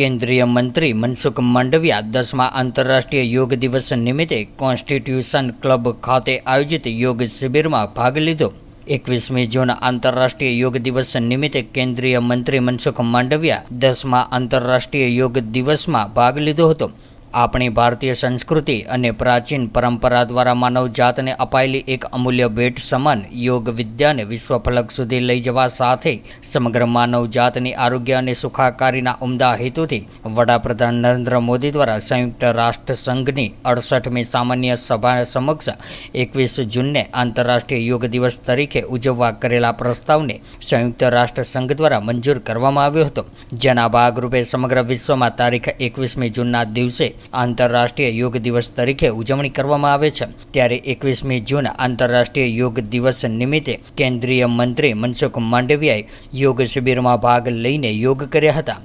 કેન્દ્રીય મંત્રી મનસુખ માંડવિયા દસમા આંતરરાષ્ટ્રીય યોગ દિવસ નિમિત્તે કોન્સ્ટિટ્યુશન ક્લબ ખાતે આયોજિત યોગ શિબિરમાં ભાગ લીધો. એકવીસમી જૂન આંતરરાષ્ટ્રીય યોગ દિવસ નિમિત્તે કેન્દ્રીય મંત્રી મનસુખ માંડવિયા દસમા આંતરરાષ્ટ્રીય યોગ દિવસમાં ભાગ લીધો હતો. આપણી ભારતીય સંસ્કૃતિ અને પ્રાચીન પરંપરા દ્વારા માનવ જાતને અપાયેલી એક અમૂલ્ય ભેટ સમાન યોગ વિદ્યાને વિશ્વ ફલક સુધી લઈ જવા સાથે સમગ્ર માનવ જાતની આરોગ્ય અને સુખાકારીના ઉમદા હેતુથી વડાપ્રધાન નરેન્દ્ર મોદી દ્વારા સંયુક્ત રાષ્ટ્ર સંઘની અડસઠમી સામાન્ય સભા સમક્ષ એકવીસ જૂનને આંતરરાષ્ટ્રીય યોગ દિવસ તરીકે ઉજવવા કરેલા પ્રસ્તાવને સંયુક્ત રાષ્ટ્ર સંઘ દ્વારા મંજૂર કરવામાં આવ્યો હતો. જેના ભાગરૂપે સમગ્ર વિશ્વમાં તારીખ એકવીસમી જૂનના દિવસે આંતરરાષ્ટ્રીય યોગ દિવસ તરીકે ઉજવણી કરવામાં આવે છે. ત્યારે એકવીસમી જૂન આંતરરાષ્ટ્રીય યોગ દિવસ નિમિત્તે કેન્દ્રીય મંત્રી મનસુખ માંડવિયાએ યોગ શિબિરમાં ભાગ લઈને યોગ કર્યા હતા.